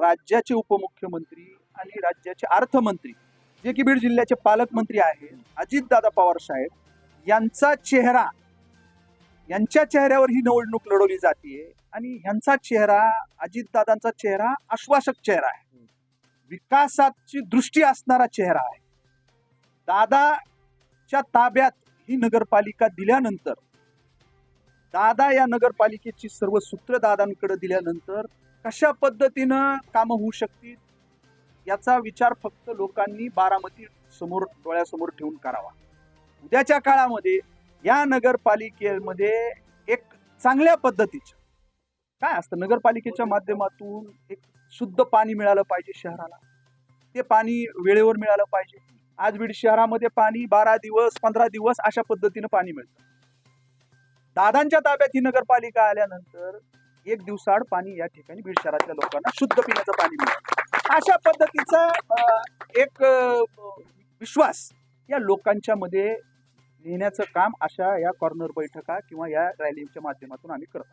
राज्याचे उपमुख्यमंत्री आणि राज्याचे अर्थमंत्री जे की बीड जिल्ह्याचे पालकमंत्री आहेत अजितदादा पवार साहेब यांचा चेहरा यांच्या चेहऱ्यावर ही निवडणूक लढवली जाते आणि ह्यांचा चेहरा अजितदादांचा चेहरा आश्वासक चेहरा आहे. विकासाची दृष्टी असणारा चेहरा आहे. दादाच्या ताब्यात ही नगरपालिका दिल्यानंतर दादा या नगरपालिकेची सर्व सूत्र दादांकडे दिल्यानंतर कशा पद्धतीनं कामं होऊ शकतील याचा विचार फक्त लोकांनी बारामती समोर डोळ्यासमोर ठेवून करावा. उद्याच्या काळामध्ये या नगरपालिकेमध्ये एक चांगल्या पद्धतीचं काय असतं नगरपालिकेच्या माध्यमातून एक शुद्ध पाणी मिळालं पाहिजे शहराला. ते पाणी वेळेवर मिळालं पाहिजे. आज बीड शहरामध्ये पाणी बारा दिवस पंधरा दिवस अशा पद्धतीनं पाणी मिळतं. दादांच्या ताब्यात ही नगरपालिका आल्यानंतर एक दिवसाआड पाणी या ठिकाणी बीड शहरातल्या लोकांना शुद्ध पिण्याचं पाणी मिळतं. अशा पद्धतीचा एक विश्वास या लोकांच्या मध्ये नेण्याचं काम अशा या कॉर्नर बैठका किंवा या रॅलीच्या माध्यमातून आम्ही करतो.